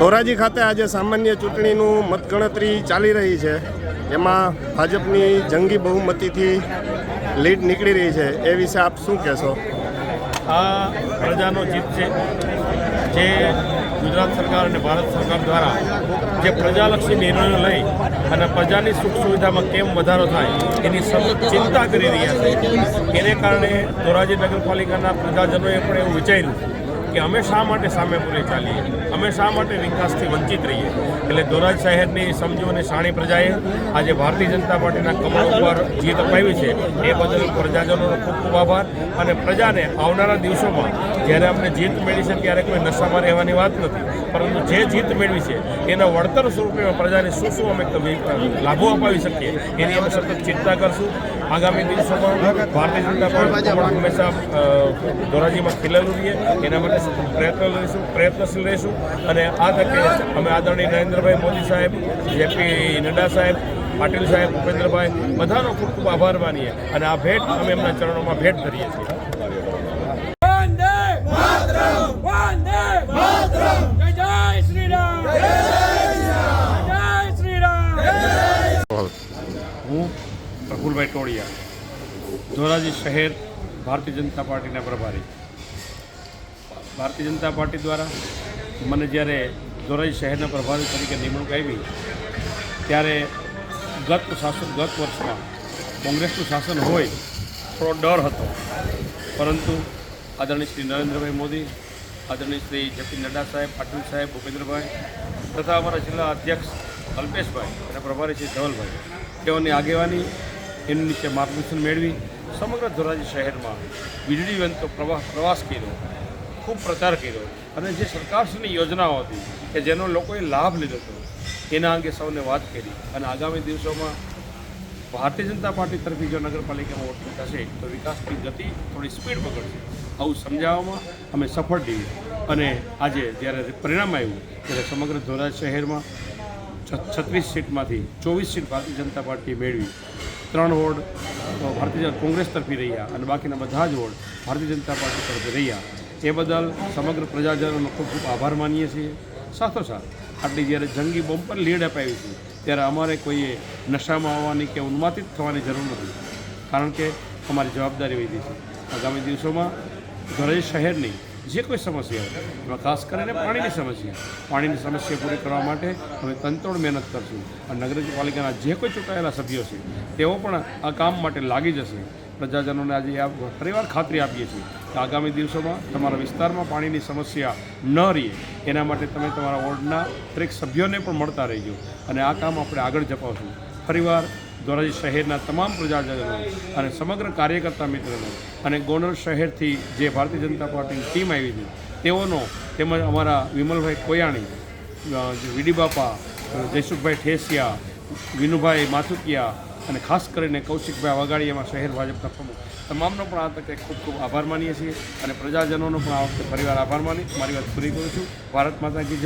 ધોરાજી ખાતે આજે સામાન્ય ચૂંટણીનું મતગણતરી ચાલી રહી છે. એમાં ભાજપની જંગી બહુમતીથી લીડ નીકળી રહી છે. એ વિશે આપ શું કહેશો? આ પ્રજાનો જીત છે. જે ગુજરાત સરકાર અને ભારત સરકાર દ્વારા જે પ્રજાલક્ષી નિર્ણયો લઈ અને પ્રજાની સુખ સુવિધામાં કેમ વધારો થાય એની સતત ચિંતા કરી રહ્યા છે. એને કારણે ધોરાજી નગરપાલિકાના પ્રજાજનોએ પણ એવું વિચાર્યું કે અમે શા માટે સામે પૂરી ચાલીએ? અમે શા માટે વિકાસથી વંચિત રહીએ? એટલે ધોરાજ શહેરની સમજો અને શાણી પ્રજાએ આજે ભારતીય જનતા પાર્ટીના કમળ ઉપર જીત અપાવી છે. એ બદલ પ્રજાજનોનો ખૂબ ખૂબ આભાર અને પ્રજાને આવનારા દિવસોમાં જ્યારે અમને જીત મેળવી છે, ત્યારે કોઈ નશામાં રહેવાની વાત નથી. પરંતુ જે જીત મેળવી છે, એના વળતર સ્વરૂપે પ્રજાને શું શું અમે લાભો અપાવી શકીએ, એની અમે સતત ચિંતા કરશું. આગામી દિવસોમાં ભારતીય જનતા પાર્ટી હંમેશા ધોરાજીમાં ખીલેલું રહીએ, એના માટે પ્રયત્ન લઈશું, પ્રયત્નશીલ રહીશું. અને આ તકે અમે આદરણીય નરેન્દ્રભાઈ મોદી સાહેબ, જેપી નડ્ડા સાહેબ, પાટીલ સાહેબ ભૂપેન્દ્રભાઈ બધાનો ખૂબ ખૂબ આભાર માનીએ અને આ ભેટ અમે એમના ચરણોમાં ભેટ કરીએ છીએ. રામ હું પ્રફુલભાઈ ટોળિયા, ધોરાજી શહેર ભારતીય જનતા પાર્ટીના પ્રભારી. ભારતીય જનતા પાર્ટી દ્વારા મને જ્યારે ધોરાજી શહેરના પ્રભારી તરીકે નિમણૂક આવી, ત્યારે ગત શાસન, ગત વર્ષમાં કોંગ્રેસનું શાસન હોય થોડો ડર હતો. પરંતુ આદરણીય શ્રી નરેન્દ્રભાઈ મોદી, આદરણીય શ્રી જેપી નડ્ડા સાહેબ, પાટીલ સાહેબ, ભૂપેન્દ્રભાઈ તથા અમારા જિલ્લા અધ્યક્ષ અલ્પેશભાઈ અને પ્રભારી શ્રી ધવલભાઈ, તેઓની આગેવાની, એની નીચે માર્ગદર્શન મેળવી સમગ્ર ધોરાજી શહેરમાં વીજળીવંતો પ્રવાહ, પ્રવાસ કર્યો, ખૂબ પ્રચાર કર્યો અને જે સરકારશ્રીની યોજનાઓ હતી કે જેનો લોકોએ લાભ લીધો હતો, એના અંગે સૌને વાત કરી અને આગામી દિવસોમાં ભારતીય જનતા પાર્ટી તરફી જો નગરપાલિકામાં વોટ થશે તો વિકાસની ગતિ થોડી સ્પીડ પકડશે આવું સમજાવવામાં અમે સફળ થઈએ અને આજે જ્યારે પરિણામ આવ્યું, ત્યારે સમગ્ર ધોરાજ શહેરમાં છત્રીસ સીટમાંથી ચોવીસ સીટ ભારતીય જનતા પાર્ટી મેળવી. ત્રણ વોર્ડ ભારતીય કોંગ્રેસ તરફી રહ્યા અને બાકીના બધા જ વોર્ડ ભારતીય જનતા પાર્ટી તરફી રહ્યા. એ બદલ સમગ્ર પ્રજાજનોનો ખૂબ ખૂબ આભાર માનીએ છીએ. સાથોસાથ આટલી જ્યારે જંગી બોમ્બ પર લીડ અપાવી છે, ત્યારે અમારે કોઈએ નશામાં આવવાની કે ઉન્માતિત થવાની જરૂર નથી. કારણ કે અમારી જવાબદારી વધી છે. આગામી દિવસોમાં ઘરે શહેરની જે કોઈ સમસ્યા હોય. એમાં ખાસ કરીને પાણીની સમસ્યા. પાણીની સમસ્યા પૂરી કરવા માટે અમે તંતોડ મહેનત કરશું. અને નગરપાલિકાના જે કોઈ ચૂંટાયેલા સભ્યો છે, તેઓ પણ આ કામ માટે લાગી જશે. પ્રજાજનોને આજે આ ફરીવાર ખાતરી આપીએ છીએ કે આગામી દિવસોમાં તમારા વિસ્તારમાં પાણીની સમસ્યા ન રહે. એના માટે તમે તમારા વોર્ડના દરેક સભ્યોને પણ મળતા રહેજો. અને આ કામ આપણે આગળ જપાવશું. ફરીવાર ધોરાજી શહેરના તમામ પ્રજાજનો અને સમગ્ર કાર્યકર્તા મિત્રોનો અને ગોંડલ શહેરથી જે ભારતીય જનતા પાર્ટીની ટીમ આવી હતી, તેઓનો તેમજ અમારા વિમલભાઈ કોયાણી વીડી બાપા જયસુખભાઈ ઠેસિયા, વિનુભાઈ માથુકિયા અને ખાસ કરીને કૌશિકભાઈ વગાડીયામાં શહેર ભાજપના પ્રમુખ, તમામનો પણ આ તકે ખૂબ ખૂબ આભાર માનીએ છીએ અને પ્રજાજનોનો પણ આ વખતે ફરીવાર આભાર માની, મારી વાત પૂરી કરું છું. ભારત માતા કી